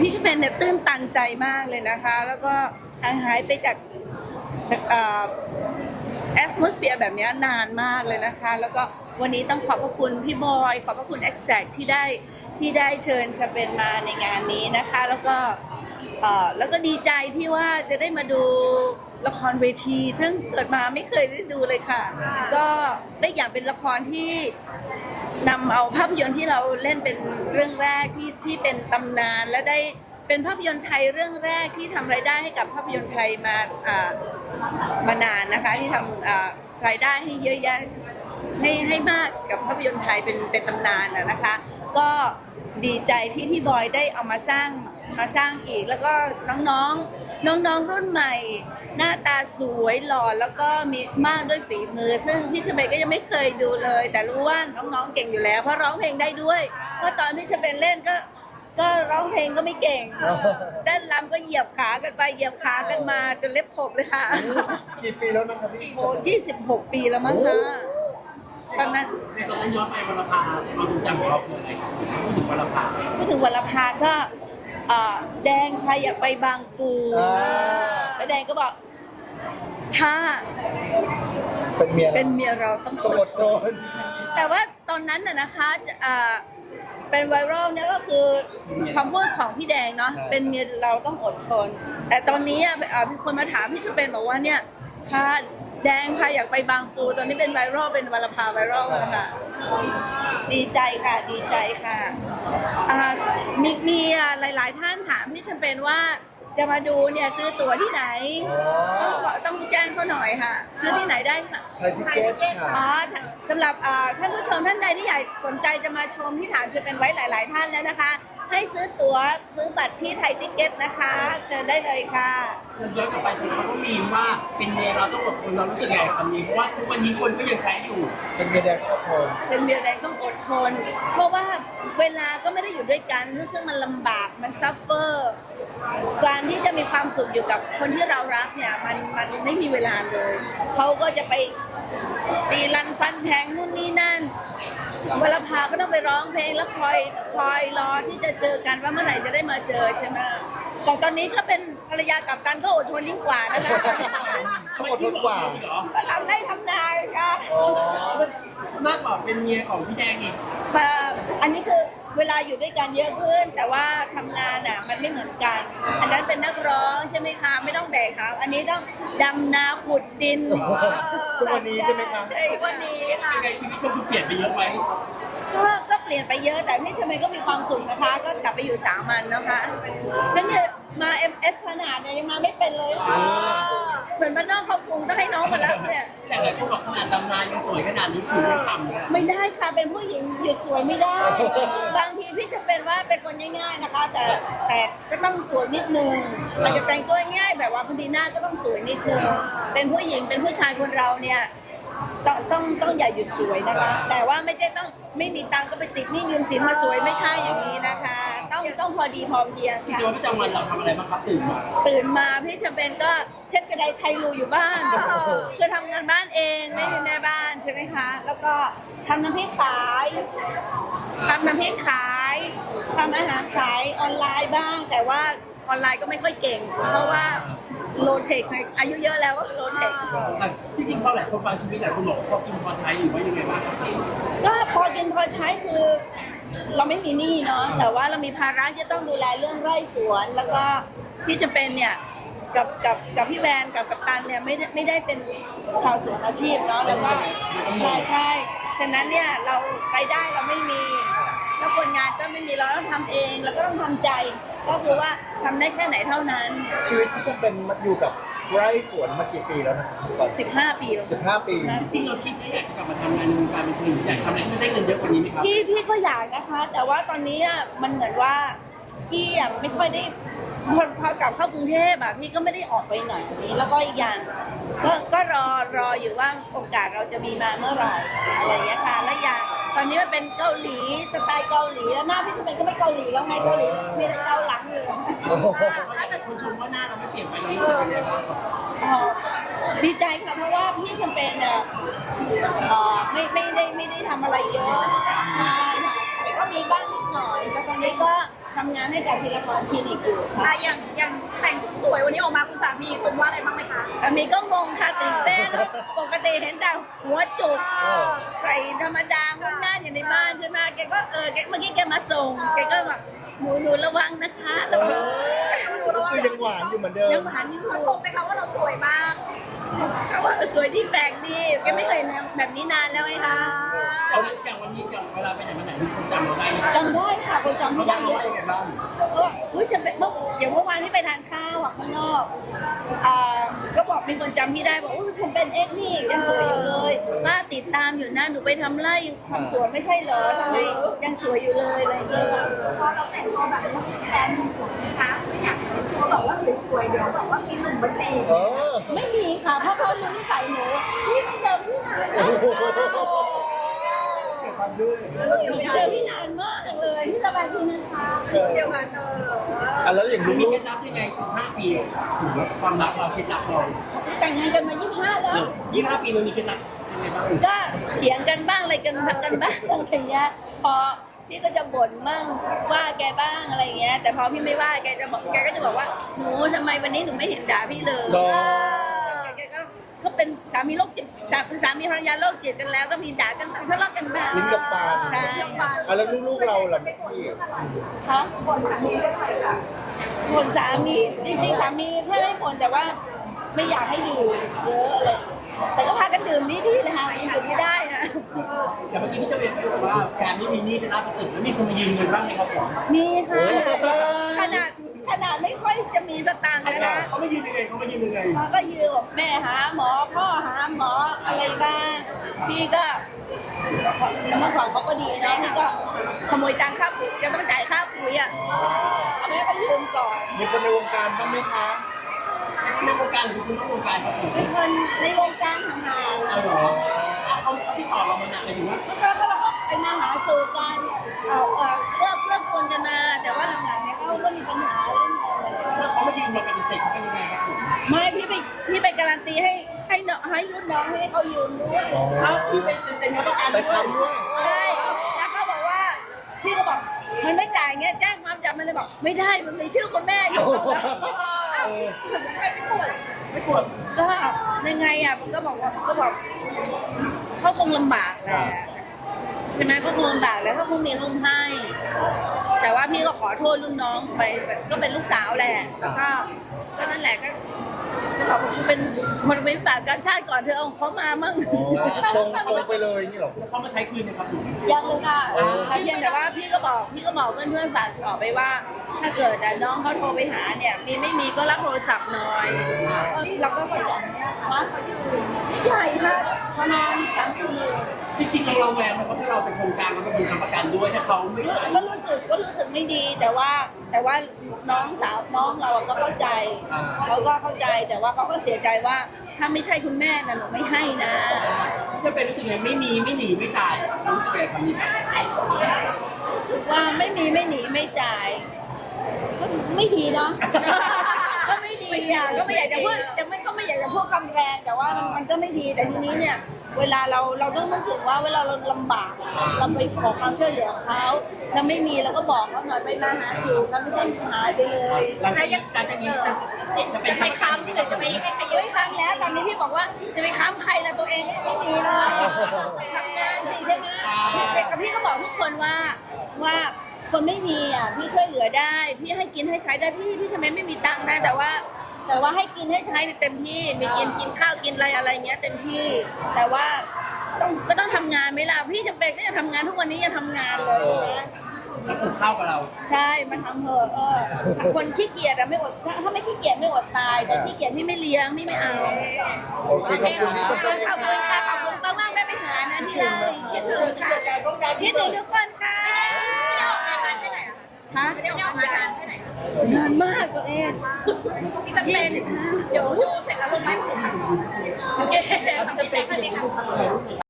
พี่ชเปนเนี่ยตื้นตันใจมากเลยนะคะ แล้วก็ห่างหายไปจากแอสโมสเฟียร์แบบนี้นานมากเลยนะคะ แล้วก็วันนี้ต้องขอบพระคุณพี่บอย ขอบพระคุณ Exact ที่ได้ที่ได้เชิญชเปนมาในงานนี้นะคะ แล้วก็แล้วก็ดีใจที่ว่าจะได้มาดูละครเวที ซึ่งเกิดมาไม่เคยได้ดูเลยค่ะ ก็ได้อย่างเป็นละครที่นำเอาภาพยนตร์ที่เราเล่นเป็น เรื่องแรกที่ที่เป็นตำนานและได้เป็นภาพยนตร์ไทยเรื่องแรกที่ทำรายได้ให้กับภาพยนตร์ไทยมาอ่ามานานนะคะที่ทำอ่ารายได้ให้เยอะแยะให้ให้มากกับภาพยนตร์ไทยเป็นเป็นตำนานนะนะคะ ก็ดีใจที่พี่บอยได้เอามาสร้าง มาสร้างอีก แล้วก็น้องๆ น้องๆ รุ่นใหม่ หน้าตาสวยหล่อแล้วก็มีมากด้วยฝีมือ ซึ่งพี่ชเบก็ยังไม่เคยดูเลย แต่รู้ว่าน้องๆ เก่งอยู่แล้ว เพราะร้องเพลงได้ด้วยเพราะตอนพี่ชเบนเล่นก็ก็ร้องเพลงก็ไม่เก่งเต้นรำก็เหยียบขากันไปเหยียบขากันมาจนเล็บขบเลยค่ะกี่ปีแล้วนะครับพี่โอ้ยี่สิบหกปีแล้วมั้งคะตอนนั้นในตอนนั้นย้อนไปวรรณภาความทรงจำของเราคืออะไรครับพูดถึงวรรณภาพูดถึงวันละพาก็ เอ่อแดงใครอยากไปบางปูแล้วแดงก็บอกถ้าเป็นเมียเป็นเมียเราต้องต้องออดดททนนแต่ว่าตอนนั้นน่ะนะคะจะอ่าเป็นไวรัลเนี่ยก็คือคำพูดของพี่แดงเนาะใช่ เป็นเมียเราต้องอดทน แต่ตอนนี้อะอ่ามีคนมาถามพี่ชเปนบอกว่าเนี่ยพาแดงพาอยากไปบางปู ตอนนี้เป็นไวรัลเป็นวลภาไวรัลนะคะ ดีใจค่ะดีใจค่ะอ่ามีมีอะหลาย ๆ ท่านถามพี่ชเปนว่าจะมาดูเนี่ยซื้อตั๋วที่ไหน ต้องบอกต้องแจ้งเขาหน่อยค่ะ ซื้อที่ไหนได้ค่ะ ไทยทิเก็ตค่ะอ๋อสำหรับอ่าท่านผู้ชมท่านใดที่อยากสนใจจะมาชมที่ถามเชิญเป็นไว้หลาย ๆ ท่านแล้วนะคะ ให้ซื้อตั๋วซื้อบัตรที่ไทยทิเก็ตนะคะ เชิญได้เลยค่ะมันย้อนกลับไปคือเขาก็มีว่าเป็นเมียเราต้องอดทนเรารู้สึกไงกับคำนี้เพราะว่าทุกวันนี้คนก็ยังใช้อยู่ เป็นเมียแดงก็อดทนเป็นเมียแดงต้องอดทน เพราะว่าเวลาก็ไม่ได้อยู่ด้วยกันซึ่งมันลำบากมันซัฟเฟอร์การที่จะมีความสุขอยู่กับคนที่เรารักเนี่ยมันมันไม่มีเวลาเลยเขาก็จะไป ตีรันฟันแทงนู่นนี่นั่นเวลาพาก็ต้องไปร้องเพลงแล้วคอยคอยรอที่จะเจอกันว่าเมื่อไหร่จะได้มาเจอใช่ไหมแต่ตอนนี้ถ้าเป็นภรรยากับตันก็อดทนยิ่งกว่านะคะต้องอดทนกว่าเหรอก็ทำไร่ทำนาค่ะอ๋อมากกว่าเป็นเมียของพี่แดงอีกมาอันนี้คือ เวลาอยู่ด้วยกันเยอะขึ้น แต่ว่าทำงานอะมันไม่เหมือนกัน อันนั้นเป็นนักร้องใช่ไหมคะไม่ต้องแบกครับ อันนี้ต้องดำนาขุดดินทุกวันนี้ใช่ไหมคะใช่วันนี้ค่ะเป็นไงชีวิตมันคือเปลี่ยนไปเยอะไหมก็ก็เปลี่ยนไปเยอะแต่พี่ชมก็มีความสุขนะคะ ก็กลับไปอยู่สามัญนะคะแล้วเนี่ยมาเอ็มเอสขนาดเนี่ยยังมาไม่เป็นเลย เหมือนบ้านนอกเขากรุงต้องให้น้องมาแล้วเนี่ย แต่หลายคนบอกขนาดดำนายังสวยขนาดนี้ผิวยังฉ่ำเลยอะไม่ได้ค่ะเป็นผู้หญิงหยุดสวยไม่ได้ บางทีพี่จะเป็นว่าเป็นคนง่าย ๆนะคะ แต่แต่ก็ต้องสวยนิดนึงอาจจะแต่งตัวง่ายแบบว่าบางทีหน้าก็ต้องสวยนิดนึงเป็นผู้หญิงเป็นผู้ชายคนเราเนี่ยต้องต้องต้องอย่าหยุดสวยนะคะ แต่ว่าไม่ใช่ต้องไม่มีตังค์ก็ไปติดหนี้ยืมสินมาสวยไม่ใช่อย่างนี้นะคะ ต้องต้องพอดีพอเพียงกิจค่ะวัตรประจำวันเราทำอะไรบ้างครับตื่นมาตื่นมาพี่จำเป็นก็เช็ดกระไดชัยรูอยู่บ้าน คือทำงานบ้านเองไม่มีแม่บ้านใช่ไหมคะ แล้วก็ทำน้ำพริกขายทำน้ำพริกขายทำอาหารขายออนไลน์บ้าง แต่ว่าออนไลน์ก็ไม่ค่อยเก่ง เพราะว่าโลเทคอายุเยอะแล้วก็โลเทค แต่ที่จริงพอหลายคนฟังชีวิตหลายคนบอกพอกินพอใช้หรือว่ายังไงบ้างครับก็พอกินพอใช้คือ เราไม่มีหนี้เนาะแต่ว่าเรามีภาระที่จะต้องดูแลเรื่องไร่สวน แล้วก็พี่จะเป็นเนี่ยกับกับกับพี่แวนกับกัปตันเนี่ยไม่ได้ไม่ได้เป็นชาวสวนอาชีพเนาะแล้วก็ใช่ใช่ฉะนั้นเนี่ยเรารายได้เราไม่มีแล้วคนงานก็ไม่มีเราต้องทำเองแล้วก็ต้องทำใจ ก็คือว่าทำได้แค่ไหนเท่านั้น ชีวิตที่จะเป็นมาอยู่กับ ไร่สวนมากี่ปีแล้วนะครับตอน15ปีแล้วสิบห้าปีจริงๆเราคิดว่าอยากจะกลับมาทำงานในวงการบันเทิงอยากทำอะไรที่มันได้เงินเยอะกว่านี้ไหมครับพี่พี่ก็อยากนะคะ แต่ว่าตอนนี้อะมันเหมือนว่าพี่อะไม่ค่อยได้ พอพอกลับเข้ากรุงเทพอะพี่ก็ไม่ได้ออกไปไหนแล้วก็อีกอย่างก็ก็รอรออยู่ว่าโอกาสเราจะมีมาเมื่อไหร่อะไรอย่างเงี้ยค่ะและอย่างตอนนี้มันเป็นเกาหลีสไตล์เกาหลีแล้วหน้าพี่ชมเป็นก็ไม่เกาหลีแล้วไงเกาหลีมีแต่เกาหลังอยู่โอ้โหหลายคนชมว่าหน้าเราไม่เปลี่ยนไปเรารู้สึกยังไงบ้างครับอ๋อดีใจค่ะเพราะว่าพี่แชมเปญเนี่ยเอ่อไม่ไม่ได้ไม่ได้ทำอะไรเยอะใช่ค่ะแต่ก็มีบ้างนิดหน่อยแต่ตอนนี้ก็ ทำงานให้กับธีรพรคลินิกอยู่ค่ะ อะอย่างอย่างแต่งชุดสวยวันนี้ออกมาคุณสามีชมว่าอะไรบ้างไหมคะอันนี้ก็งงค่ะตื่นเต้นปกติเห็นแต่หัวจุกใส่ธรรมดางงานอยู่ในบ้านใช่ไหมแกก็เออแกเมื่อกี้แกมาส่ง แกก็แบบหนูหนูระวังนะคะระวัง ก็คือยังหวานอยู่เหมือนเดิมยังหวานอยู่เขาชมไหมคะว่าเราสวยมากเขาว่าสวยที่แปลกดีแกไม่เคยแบบนี้นานแล้วไงคะเอาอย่างวันนี้อย่างเวลาไปไหนมาไหนมีคนจำเราได้ไหมจำได้ค่ะคนจำเขาที่บอได้กเราเยอะว่ายังไงบ้างว่าอุ้ยฉันเป็นเมื่ออย่างเมื่อวานที่ไปทานข้าวอะข้างนอกอ่าก็บอกมีคนจำที่ได้บอกอุ้ยฉันเป็นเอ็กซ์นี่ยังสวยอยู่เลยป้าติดตามอยู่นะหนูไปทำไร่ทำสวนไม่ใช่เหรอทำไมยังสวยอยู่เลยอะไรอย่างเงี้ยค่ะพอเราแต่งตัวแบบนี้แฟนห่วงไหมคะ เดี๋ยวแบบว่ามีหนุ่มมาจีบเออ ไม่มีค่ะ เพราะเขารู้นิสัยหนูพี่ไม่เจอพี่นานโอ้มากโหเก็บความด้วยไม่เจอพี่นานมากเลยที่สบายดีนะคะเดียวกันเอออะแล้วอย่างมีลูเคกล็ดลับยังไง 15 ปีถึงความรักเราเคล็ดลับเราแต่งงานกันมา 25 แล้ว เออ25 ปีมันมีเคล็ดลับยังไงบ้าง ก็เถียงกันบ้างอะไรกันกันบ้างอะไรอย่างเงี้ยพอ พี่ก็จะบ่นบ้างว่าแกบ้างอะไรอย่างเงี้ย แต่พอพี่ไม่ว่าแกจะบอกแกก็จะบอกว่าหนูทำไมวันนี้หนูไม่เห็นด่าพี่เลยรอแกก็เขาเป็นสามีโรคจิตสาสามีภรรยาโรคจิตกันแล้วก็มีด่ากันบ้างทะเลาะกันบ้างลิ้นกับปากใช่อะแล้วลูกๆเราล่ะพี่ฮะคนสามีเรื่องอะไรคะบ่นสามีจริงๆสามีแค่ไม่บ่นแต่ว่าไม่อยากให้ดื่มเยอะเลยแต่ก็พากันดื่มนี่ดีเลยค่ะดื่มไม่ได้นะ แต่ เมื่อกี้พี่เชเวตบอกว่าการไม่มีหนี้เป็นลาภประเสริฐแล้วมีคนมายืมเงินบ้างไหมครับผมมีค่ะขนาดขนาดไม่ค่อยจะมีสตางค์นะนะเขาไม่ยืมยังไงเขาไม่ยืมยังไงเขาก็ยืมบอกแม่หาหมอพ่อหาหมออะไรบ้างพี่ก็เมื่อก่อนเขาก็ดีเนาะพี่ก็ขโมยตังค่าปุ๋ยจะต้องจ่ายค่าปุ๋ยอะแม่ก็ยืมก่อนมีคนในวงการบ้างไหมคะในวงการหรือคุณนอกวงการครับผมเป็นคนในวงการห่างเอาหรอ เอาเขาเขาติดต่อเรามานานหมายถึงว่าๆแล้วก็เราก็ไปมาหาสู่กันเออเออเลิกเลิกควรกันมา แต่ว่าหลังๆเนี่ยเขาก็มีปัญหาเรื่องอะไรถ้าเขามายืมเราปฏิเสธเขาเป็นยังไงครับผมไม่พี่ไปพี่ไปการันตีให้ให้น้องให้รุ่นน้องให้เขายืมด้วยเอาพี่เป็นเป็นเขาประกันไปด้วยทำด้วยใช่แล้วเขาบอกว่าพี่ก็บอกมันไม่จ่ายเงี้ยแจ้งความจับมันเลยบอกไม่ได้มันมีชื่อคุณแม่อยู่เออไม่ไปตรวจไม่กลัวก็ยังไงอะผมก็บอกว่าก็บอก เขาคงลำบากแหละใช่ไหมเขาคงลำบากแล้วเขาคงมีคงให้ แต่ว่าพี่ก็ขอโทษรุ่นน้องไปก็เป็นลูกสาวแหละแล้วก็ก็นั่นแหละก็ก็บอกว่าเป็นคนไม่บากการชาติก่อนเธอเอาเขามามั่งอ๋อตรงตรงไปเลยนี่เหรอ แล้วเขามาใช้คืนนะครับผมยังเลยค่ะเพียงแต่ว่าพี่ก็บอกพี่ก็บอกเพื่อนๆฝากบอกไปว่า ถ้าเกิดอะน้องเขาโทรไปหาเนี่ย มีไม่มีก็รับโทรศัพท์หน่อยเออเราก็เข้าใจนะ ใหญ่ค่ะประมาณสามสี่หมื่นจริงๆเราเราแวงนะครับที่เราเป็นโครงการเราเป็นคนทำประกันด้วยถ้าเขาไม่จ่ายก็รู้สึกก็รู้สึกไม่ดีแต่ว่าแต่ว่าน้องสาวน้องเราอะก็เข้าใจเขาก็เข้าใจแต่ว่าเขาก็เสียใจว่าถ้าไม่ใช่คุณแม่นะหนูไม่ให้นะถ้าเป็นรู้สึกไงไม่มีไม่หนีไม่จ่ายรู้สึกไงคำนี้รู้สึกว่าไม่มีไม่หนีไม่จ่ายก็ไม่ดีเนาะ ก็ไม่ดีอะก็ไม่อยากจะพูดจะไม่ก็ไม่อยากจะพูดคำแรงแต่ว่ามันมันก็ไม่ดีแต่ทีนี้เนี่ย เวลาเราเราต้องนึกถึงว่าเวลาเราลำบากอะเราไปขอความช่วยเหลือเขาแล้วไม่มีเราก็บอกเขาหน่อยไปมาหาสู่กันไม่ใช่หายไปเลยหลังจากนี้หลังจากนี้จะจะเป็นทำประกันหรือจะไปเฮ้ยครั้งแล้วตอนนี้พี่บอกว่าจะไปค้ำใครละตัวเองก็ยังไม่มีเลยทำงานสิใช่ไหมเด็กกับพี่ก็บอกทุกคนว่าว่า คนไม่มีอะพี่ช่วยเหลือได้ พี่ให้กินให้ใช้ได้พี่พี่ชเมนไม่มีตังค์นะแต่ว่า แต่ว่าให้กินให้ใช้ในเต็มที่มีกินกินข้าวกินอะไรอะไรเงี้ย เต็มที่ แต่ว่าต้องก็ต้องทำงานไหมล่ะพี่จำเป็นก็จะทำงานทุกวันนี้ยังทำงานเลยนะแล้วปลูกข้าวกับเรา ใช่มาทำเถอะเออคนขี้เกียจอะไม่อดถ้าถ้าไม่ขี้เกียจไม่อดตาย แต่ขี้เกียจพี่ไม่เลี้ยงพี่ไม่เอาโอเคขอบคุณที่ขสุอบดคุณค่ะขอบคุณค่ะขอบคุณมากมากๆแม่ไปหานะที่ไรคิดถึงค่ะคิดถึงทุกคนค่ะ ฮะไม่ได้ออกมานานแค่ไหนนานมากตัวเองพี่จะเป็นเดี๋ยวดูเสร็จแล้วลงไม้ผมค่ะโอเคแล้วพี่จะเป็นเด็กลูกทำอะไรลูก